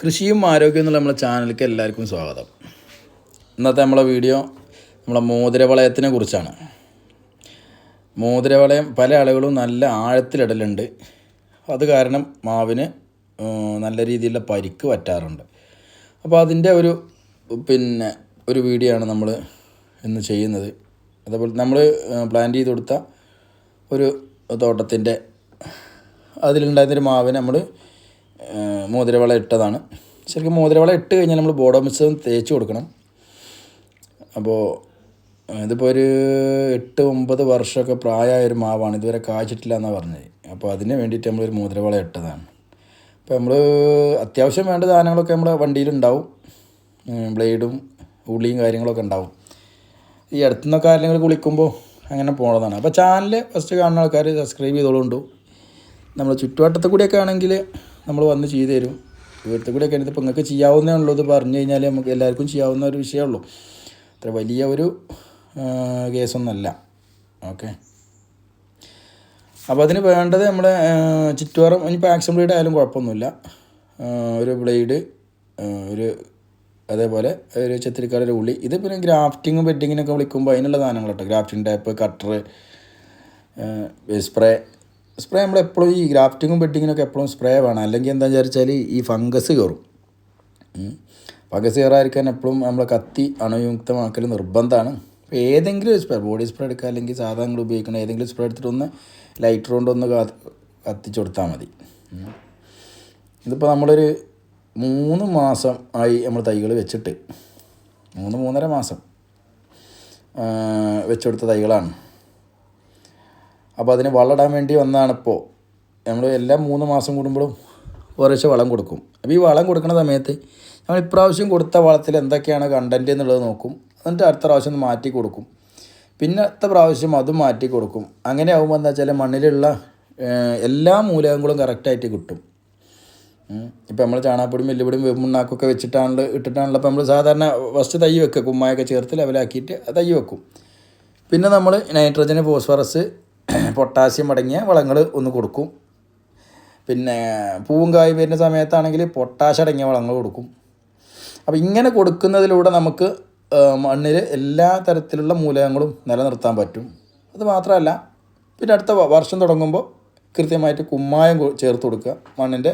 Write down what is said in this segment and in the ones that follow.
കൃഷിയും ആരോഗ്യവും എന്നുള്ള നമ്മളെ ചാനലിലേക്ക് എല്ലാവർക്കും സ്വാഗതം. ഇന്നത്തെ നമ്മളെ വീഡിയോ നമ്മളെ മോതിരവളയത്തിനെ കുറിച്ചാണ്. മോതിരവളയം പല ആളുകളും നല്ല ആഴത്തിലിടലുണ്ട്. അത് കാരണം മാവിന് നല്ല രീതിയിലുള്ള പരിക്ക് പറ്റാറുണ്ട്. അപ്പോൾ അതിന്റെ ഒരു പിന്നെ ഒരു വീഡിയോ ആണ് നമ്മൾ ഇന്ന് ചെയ്യുന്നത്. അതേപോലെ നമ്മൾ പ്ലാൻ ചെയ്ത് കൊടുത്ത ഒരു തോട്ടത്തിന്റെ അതിലുണ്ടായിരുന്നൊരു മാവിനെ നമ്മൾ മോതിരവള ഇട്ടതാണ്. ശരിക്കും മോതിരവള ഇട്ട് കഴിഞ്ഞാൽ നമ്മൾ ബോഡോ മിക്സ് തേച്ച് കൊടുക്കണം. അപ്പോൾ ഇതിപ്പോൾ ഒരു എട്ട് ഒമ്പത് വർഷമൊക്കെ പ്രായമായ ഒരു മാവാണ്. ഇതുവരെ കായ്ച്ചിട്ടില്ല എന്നാണ് പറഞ്ഞത്. അപ്പോൾ അതിന് വേണ്ടിയിട്ട് നമ്മളൊരു മോതിരവള ഇട്ടതാണ്. അപ്പോൾ നമ്മൾ അത്യാവശ്യം വേണ്ട സാധനങ്ങളൊക്കെ നമ്മുടെ വണ്ടിയിലുണ്ടാവും ബ്ലേഡും ഉള്ളിയും കാര്യങ്ങളൊക്കെ ഉണ്ടാവും. ഈ അടുത്തുനിന്നൊക്കെ ആരെങ്കിലും കുളിക്കുമ്പോൾ അങ്ങനെ പോണതാണ്. അപ്പോൾ ചാനൽ ഫസ്റ്റ് കാണുന്ന ആൾക്കാർ സബ്സ്ക്രൈബ് ചെയ്തോളുണ്ടു നമ്മൾ ചുറ്റുവട്ടത്തെ കൂടിയൊക്കെ ആണെങ്കിൽ നമ്മൾ വന്ന് ചെയ്തു തരും. ഇവിടുത്തെ കൂടെയൊക്കെ ഇപ്പോൾ നിങ്ങൾക്ക് ചെയ്യാവുന്നേ ഉള്ളൂ ഇത് പറഞ്ഞു കഴിഞ്ഞാൽ നമുക്ക് എല്ലാവർക്കും ചെയ്യാവുന്ന ഒരു വിഷയമുള്ളൂ അത്ര വലിയ ഒരു കേസൊന്നുമല്ല ഓക്കെ. അപ്പോൾ അതിന് വേണ്ടത് നമ്മുടെ ചുറ്റുവാറും ഇനിയിപ്പോൾ ആക്ഷൻ ബ്ലേഡ് ആയാലും കുഴപ്പമൊന്നുമില്ല. ഒരു ബ്ലേഡ് ഒരു അതേപോലെ ഒരു ചെത്തിരിക്കാരുടെ ഉള്ളി. ഇത് പിന്നെ ഗ്രാഫ്റ്റിങ്ങും ബെഡിങ്ങിനൊക്കെ വിളിക്കുമ്പോൾ അതിനുള്ള സാധനങ്ങൾ grafting type cutter spray spray നമ്മൾ എപ്പോഴും ഈ ഗ്രാഫ്റ്റിങ്ങും ബെഡിങ്ങിനൊക്കെ എപ്പോഴും സ്പ്രേ വേണം. അല്ലെങ്കിൽ എന്താ വിചാരിച്ചാൽ ഈ ഫംഗസ് കയറും ഫംഗസ് കയറാതിരിക്കാൻ എപ്പോഴും നമ്മൾ കത്തി അണുയുക്തമാക്കൽ നിർബന്ധമാണ് അപ്പോൾ ഏതെങ്കിലും ഒരു സ്പ്രേ ബോഡി സ്പ്രേ എടുക്കുക അല്ലെങ്കിൽ സാധാരണ നിങ്ങൾ ഉപയോഗിക്കുന്ന ഏതെങ്കിലും സ്പ്രേ എടുത്തിട്ട് ഒന്ന് ലൈറ്റർ കൊണ്ട് ഒന്ന് കത്തി- കത്തിച്ച് കൊടുത്താൽ മതി. ഇതിപ്പോൾ നമ്മളൊരു മൂന്ന് മാസം ആയി നമ്മൾ തൈകൾ വെച്ചിട്ട്. മൂന്ന് മൂന്നര മാസം വെച്ചെടുത്ത തൈകളാണ്. അപ്പോൾ അതിന് വളമിടാൻ വേണ്ടി വന്നതാണ് ഇപ്പോൾ നമ്മൾ എല്ലാ മൂന്ന് മാസം കൂടുമ്പോഴും കുറേശ്ശെ വളം കൊടുക്കും. അപ്പോൾ ഈ വളം കൊടുക്കുന്ന സമയത്ത് നമ്മൾ ഇപ്രാവശ്യം കൊടുത്ത വളത്തിൽ എന്തൊക്കെയാണ് കണ്ടന്റ് എന്നുള്ളത് നോക്കും. എന്നിട്ട് അടുത്ത പ്രാവശ്യം ഒന്ന് മാറ്റി കൊടുക്കും. പിന്നെ അടുത്ത പ്രാവശ്യം അതും മാറ്റി കൊടുക്കും. അങ്ങനെ ആകുമ്പോൾ എന്താ വെച്ചാൽ മണ്ണിലുള്ള എല്ലാ മൂലകങ്ങളും കറക്റ്റായിട്ട് കിട്ടും. ഇപ്പം നമ്മൾ ചാണാപ്പൊടിയും വെല്ലുപൊടിയും വെമ്മുണ്ണാക്കൊക്കെ വെച്ചിട്ടാണ് ഇട്ടിട്ടാണല്ലോ അപ്പോൾ നമ്മൾ സാധാരണ ഫസ്റ്റ് തൈ വെക്കുക കുമ്മായൊക്കെ ചേർത്ത് ലെവലാക്കിയിട്ട് തൈ വെക്കും. പിന്നെ നമ്മൾ നൈട്രജന് ഫോസ്ഫറസ് പൊട്ടാസ്യം അടങ്ങിയ വളങ്ങൾ ഒന്ന് കൊടുക്കും. പിന്നെ പൂവും കായ് വരുന്ന സമയത്താണെങ്കിൽ പൊട്ടാഷ് അടങ്ങിയ വളങ്ങൾ കൊടുക്കും. അപ്പോൾ ഇങ്ങനെ കൊടുക്കുന്നതിലൂടെ നമുക്ക് മണ്ണിൽ എല്ലാ തരത്തിലുള്ള മൂലകങ്ങളും നിലനിർത്താൻ പറ്റും. അത് മാത്രമല്ല പിന്നെ അടുത്ത വർഷം തുടങ്ങുമ്പോൾ കൃത്യമായിട്ട് കുമ്മായം ചേർത്ത് കൊടുക്കുക. മണ്ണിന്റെ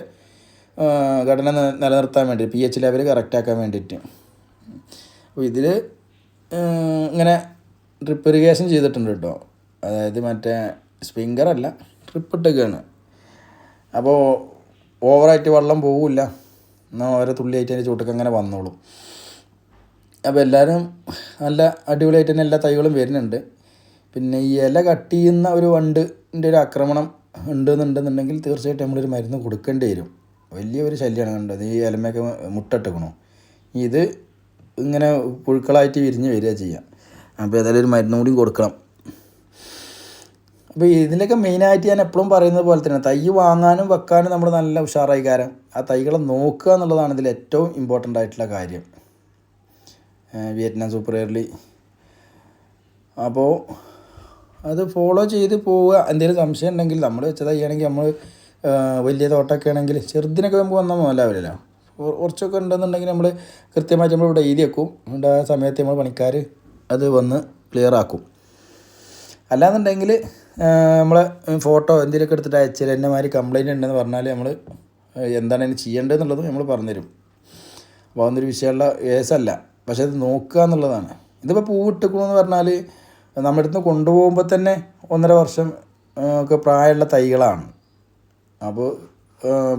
ഘടന നിലനിർത്താൻ വേണ്ടി പി എച്ച് ലെവൽ കറക്റ്റാക്കാൻ വേണ്ടിയിട്ട്. അപ്പോൾ ഇതിൽ ഇങ്ങനെ ഡ്രിപ്പ് ഇറിഗേഷൻ ചെയ്തിട്ടുണ്ട് കേട്ടോ. അതായത് മറ്റേ സ്പ്രിങ്കറല്ല ട്രിപ്പ് ഇട്ടേക്കാണ് അപ്പോൾ ഓവറായിട്ട് വെള്ളം പോവില്ല. എന്നാൽ ഓരോ തുള്ളിയായിട്ട് അതിന്റെ ചൂട്ടൊക്കെ അങ്ങനെ വന്നോളും. അപ്പോൾ എല്ലാവരും നല്ല അടിപൊളിയായിട്ട് തന്നെ എല്ലാ തൈകളും വരുന്നുണ്ട്. പിന്നെ ഈ ഇല കട്ട് ചെയ്യുന്ന ഒരു വണ്ടിന്റെ ഒരു ആക്രമണം ഉണ്ടെന്നുണ്ടെന്നുണ്ടെങ്കിൽ തീർച്ചയായിട്ടും നമ്മളൊരു മരുന്ന് കൊടുക്കേണ്ടി വരും. വലിയൊരു ശല്യമാണ് കണ്ടത്. ഈ ഇലമയൊക്കെ മുട്ടിട്ടേക്കണു. ഇത് ഇങ്ങനെ പുഴുക്കളായിട്ട് വിരിഞ്ഞ് വരിക ചെയ്യുക അപ്പോൾ ഏതായാലും ഒരു മരുന്നും കൂടി കൊടുക്കണം. അപ്പോൾ ഇതിന്റെയൊക്കെ മെയിനായിട്ട് ഞാൻ എപ്പോഴും പറയുന്നത് പോലെ തന്നെ തൈ വാങ്ങാനും വെക്കാനും നമ്മൾ നല്ല ഉഷാറായി. കാര്യം ആ തൈകളെ നോക്കുക എന്നുള്ളതാണ് ഇതിൽ ഏറ്റവും ഇമ്പോർട്ടന്റ് ആയിട്ടുള്ള കാര്യം. വിയറ്റ്നാം സൂപ്പർ എയർലി അപ്പോൾ അത് ഫോളോ ചെയ്ത് പോവുക. എന്തെങ്കിലും സംശയം ഉണ്ടെങ്കിൽ നമ്മൾ വെച്ച തൈയാണെങ്കിൽ നമ്മൾ വലിയ തോട്ടമൊക്കെ ആണെങ്കിൽ ചെറുതിനൊക്കെ നമുക്ക് വന്നാൽ മുതലാവില്ലല്ലോ കുറച്ചൊക്കെ ഉണ്ടെന്നുണ്ടെങ്കിൽ നമ്മൾ കൃത്യമായിട്ട് നമ്മൾ ഇവിടെ എഴുതി വെക്കും. എന്നിട്ട് ആ സമയത്ത് നമ്മൾ പണിക്കാർ അത് വന്ന് ക്ലിയർ ആക്കും. അല്ലാന്നുണ്ടെങ്കിൽ നമ്മളെ ഫോട്ടോ എന്തെങ്കിലുമൊക്കെ എടുത്തിട്ട് അയച്ചാൽ എന്നെ മാതിരി കംപ്ലൈന്റ് ഉണ്ടെന്ന് പറഞ്ഞാൽ നമ്മൾ എന്താണ് അതിന് ചെയ്യേണ്ടതെന്നുള്ളത് നമ്മൾ പറഞ്ഞുതരും. അപ്പോൾ അതൊന്നൊരു വിഷയമുള്ള കേസല്ല. പക്ഷേ അത് നോക്കുക എന്നുള്ളതാണ്. ഇതിപ്പോൾ പൂവിട്ടിക്കണമെന്ന് പറഞ്ഞാൽ നമ്മുടെ അടുത്ത് കൊണ്ടുപോകുമ്പോൾ തന്നെ ഒന്നര വർഷം ഒക്കെ പ്രായമുള്ള തൈകളാണ്. അപ്പോൾ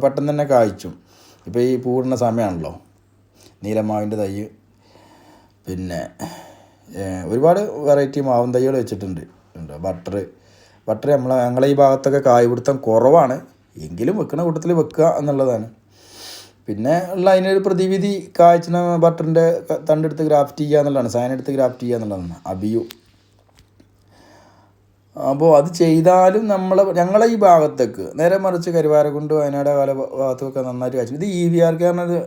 പെട്ടെന്ന് തന്നെ കായ്ച്ചും. ഇപ്പോൾ ഈ പൂവിടുന്ന സമയമാണല്ലോ നീലമാവിന്റെ തൈ പിന്നെ ഒരുപാട് വെറൈറ്റി മാവും തൈകൾ വെച്ചിട്ടുണ്ട്. ബട്ടർ ബട്ടർ നമ്മളെ ഞങ്ങളെ ഈ ഭാഗത്തൊക്കെ കായ്പിടുത്തം കുറവാണ്. എങ്കിലും വെക്കുന്ന കൂട്ടത്തിൽ വെക്കുക എന്നുള്ളതാണ്. പിന്നെ ഉള്ള അതിനൊരു പ്രതിവിധി കാഴ്ച ബട്ടറിന്റെ തണ്ടെടുത്ത് ഗ്രാഫ്റ്റ് ചെയ്യുക എന്നുള്ളതാണ്. സാധനം എടുത്ത് ഗ്രാഫ്റ്റ് ചെയ്യുക എന്നുള്ളതാണ്. അബിയു. അപ്പോൾ അത് ചെയ്താലും നമ്മളെ ഞങ്ങളെ ഈ ഭാഗത്തേക്ക് നേരെ മറിച്ച് കരുവാരക്കുണ്ട് വയനാട് കാല ഭാഗത്തൊക്കെ നന്നായിട്ട് കാച്ചു ഇത് ഇ വി ആർ കെ കാരണൊരു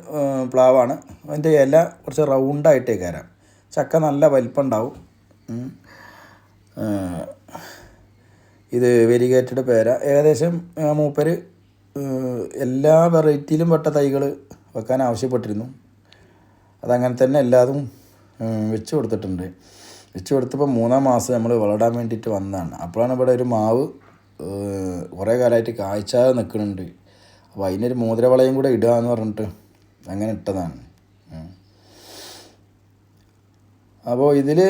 പ്ലാവാണ്. അതിന്റെ ഇല കുറച്ച് റൗണ്ടായിട്ടേ കയറാം ചക്ക നല്ല വലിപ്പമുണ്ടാവും. ഉം. ഇത് വെരിഗേറ്റഡ് പേര. ഏകദേശം മൂപ്പർ എല്ലാ വെറൈറ്റിയിലും പെട്ട തൈകൾ വെക്കാൻ ആവശ്യപ്പെട്ടിരുന്നു. അതങ്ങനെ തന്നെ എല്ലാതും വെച്ച് കൊടുത്തിട്ടുണ്ട്. വെച്ച് കൊടുത്തപ്പോൾ മൂന്നാം മാസം നമ്മൾ വളരാൻ വേണ്ടിയിട്ട് വന്നതാണ്. അപ്പോഴാണ് ഇവിടെ ഒരു മാവ് കുറേ കാലമായിട്ട് കാഴ്ചാതെ നിൽക്കുന്നുണ്ട്. അപ്പോൾ അതിനൊരു മോതിരവളയും കൂടെ ഇടുക എന്ന് പറഞ്ഞിട്ട് അങ്ങനെ ഇട്ടതാണ്. അപ്പോൾ ഇതിൽ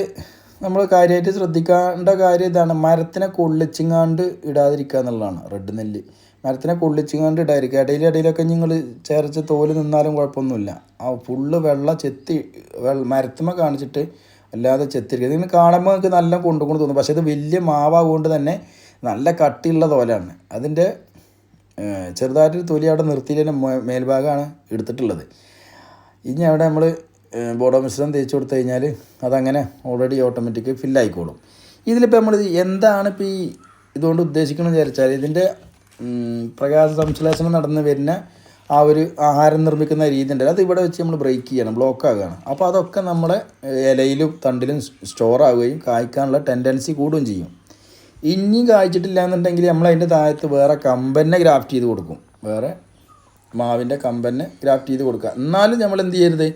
നമ്മൾ കാര്യമായിട്ട് ശ്രദ്ധിക്കേണ്ട കാര്യം ഇതാണ്. മരത്തിനെ കൊള്ളിച്ചിങ്ങാണ്ട് ഇടാതിരിക്കുക എന്നുള്ളതാണ്. റെഡ് നെല്ല്. മരത്തിനെ കൊള്ളിച്ചിങ്ങാണ്ട് ഇടാതിരിക്കുക ഇടയിൽ ഇടയിലൊക്കെ നിങ്ങൾ ചേർച്ച് തോൽ നിന്നാലും കുഴപ്പമൊന്നുമില്ല. ആ ഫുള്ള് വെള്ള ചെത്തി വെള്ള മരത്തുമ്മ കാണിച്ചിട്ട് അല്ലാതെ ചെത്തിരിക്കുക ഇതിന് കാണുമ്പോൾ നിങ്ങൾക്ക് നല്ല കൊണ്ടുകൊണ്ട് തോന്നും. പക്ഷേ ഇത് വലിയ മാവാകൊണ്ട് തന്നെ നല്ല കട്ടിയുള്ള തോലാണ്. അതിന്റെ ചെറുതായിട്ടൊരു തൊലി അവിടെ നിർത്തിയതിന്റെ മേൽഭാഗമാണ് എടുത്തിട്ടുള്ളത്. ഇനി അവിടെ നമ്മൾ ബോഡോ മിശ്രം തേച്ച് കൊടുത്തു കഴിഞ്ഞാൽ അതങ്ങനെ ഓൾറെഡി ഓട്ടോമാറ്റിക് ഫില്ലായിക്കോളും ഇതിലിപ്പോൾ നമ്മൾ എന്താണ് ഇപ്പോൾ ഈ ഇതുകൊണ്ട് ഉദ്ദേശിക്കണമെന്ന് വിചാരിച്ചാൽ ഇതിന്റെ പ്രകാശ സംശ്ലേഷണം നടന്ന് വരുന്ന ആ ഒരു ആഹാരം നിർമ്മിക്കുന്ന രീതി ഉണ്ടല്ലോ അത് ഇവിടെ വെച്ച് നമ്മൾ ബ്രേക്ക് ചെയ്യണം ബ്ലോക്ക് ആകുകയാണ് അപ്പോൾ അതൊക്കെ നമ്മുടെ ഇലയിലും തണ്ടിലും സ്റ്റോർ ആവുകയും കായ്ക്കാനുള്ള ടെൻഡൻസി കൂടുകയും ചെയ്യും. ഇനിയും കായ്ച്ചിട്ടില്ല എന്നുണ്ടെങ്കിൽ നമ്മൾ അതിന്റെ താഴത്ത് വേറെ കമ്പന്നെ ഗ്രാഫ്റ്റ് ചെയ്ത് കൊടുക്കും. വേറെ മാവിന്റെ കമ്പന്നെ ഗ്രാഫ്റ്റ് ചെയ്ത് കൊടുക്കുക. എന്നാലും നമ്മൾ എന്ത് ചെയ്യരുത്?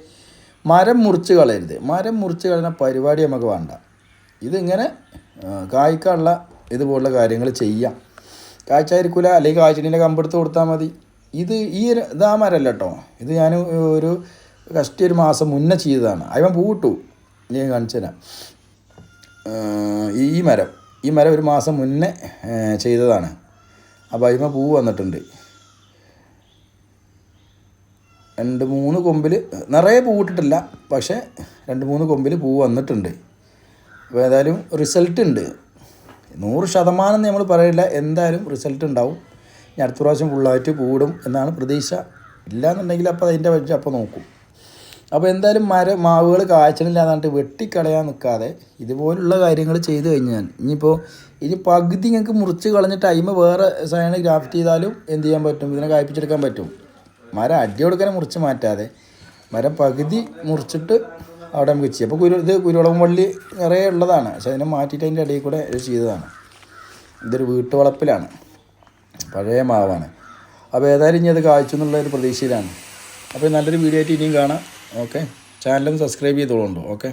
മരം മുറിച്ച് കളയരുത്. മരം മുറിച്ച് കളയുന്ന പരിപാടി നമുക്ക് വേണ്ട. ഇതിങ്ങനെ കായ്ക്കാനുള്ള ഇതുപോലുള്ള കാര്യങ്ങൾ ചെയ്യാം. കായ്ച്ചായിരിക്കില്ല അല്ലെങ്കിൽ കായ്ച്ചതിന്റെ കമ്പെടുത്ത് കൊടുത്താൽ മതി. ഇത് ഈ ഒരു ഇതാ മരമല്ല കേട്ടോ ഇത് ഞാൻ ഒരു കഷ്ടി ഒരു മാസം മുന്നേ ചെയ്തതാണ്. അതിന് പൂട്ടു ഞാൻ കാണിച്ചു ഈ മരം ഈ മരം ഒരു മാസം മുന്നേ ചെയ്തതാണ്. അപ്പോൾ അതിമ പൂ വന്നിട്ടുണ്ട്. രണ്ട് മൂന്ന് കൊമ്പിൽ നിറയെ പൂവിട്ടിട്ടില്ല പക്ഷേ രണ്ട് മൂന്ന് കൊമ്പിൽ പൂ വന്നിട്ടുണ്ട്. അപ്പോൾ ഏതായാലും റിസൾട്ട് ഉണ്ട്. നൂറ് ശതമാനം നമ്മൾ പറയില്ല എന്തായാലും റിസൾട്ട് ഉണ്ടാവും. ഇനി അടുത്ത പ്രാവശ്യം ഫുള്ളായിട്ട് പൂവിടും എന്നാണ് പ്രതീക്ഷ. ഇല്ലയെന്നുണ്ടെങ്കിൽ അപ്പോൾ അതിന്റെ വഴി അപ്പോൾ നോക്കും. അപ്പോൾ എന്തായാലും മര മാവുകൾ കായ്ച്ചണില്ലാന്നിട്ട് വെട്ടിക്കളയാൻ നിൽക്കാതെ ഇതുപോലുള്ള കാര്യങ്ങൾ ചെയ്തു കഴിഞ്ഞാൽ ഇനിയിപ്പോൾ ഇനി പകുതി ഞങ്ങൾക്ക് മുറിച്ച് കളഞ്ഞ ടൈം വേറെ സൈഡ് ഗ്രാഫ്റ്റ് ചെയ്താലും എന്ത് ചെയ്യാൻ പറ്റും? ഇതിനെ കായ്പ്പിച്ചെടുക്കാൻ പറ്റും. മരം അടി കൊടുക്കാനെ മുറിച്ച് മാറ്റാതെ മരം പകുതി മുറിച്ചിട്ട് അവിടെ നമുക്ക് ചെയ്യാം. അപ്പോൾ കുരു ഇത് കുരുവളം വള്ളി നിറയെ ഉള്ളതാണ്. പക്ഷെ അതിനെ മാറ്റിയിട്ട് അതിന്റെ ഇടയിൽ കൂടെ ഇത് ചെയ്തതാണ്. ഇതൊരു വീട്ടുവളപ്പിലാണ്. പഴയ മാവാണ്. അപ്പോൾ ഏതായാലും ഇനി അത് കാഴ്ച എന്നുള്ള ഒരു പ്രതീക്ഷയിലാണ്. അപ്പോൾ നല്ലൊരു വീഡിയോ ആയിട്ട് ഇനിയും കാണാം. ഓക്കെ. ചാനലും സബ്സ്ക്രൈബ് ചെയ്തോളുണ്ടോ ഓക്കെ.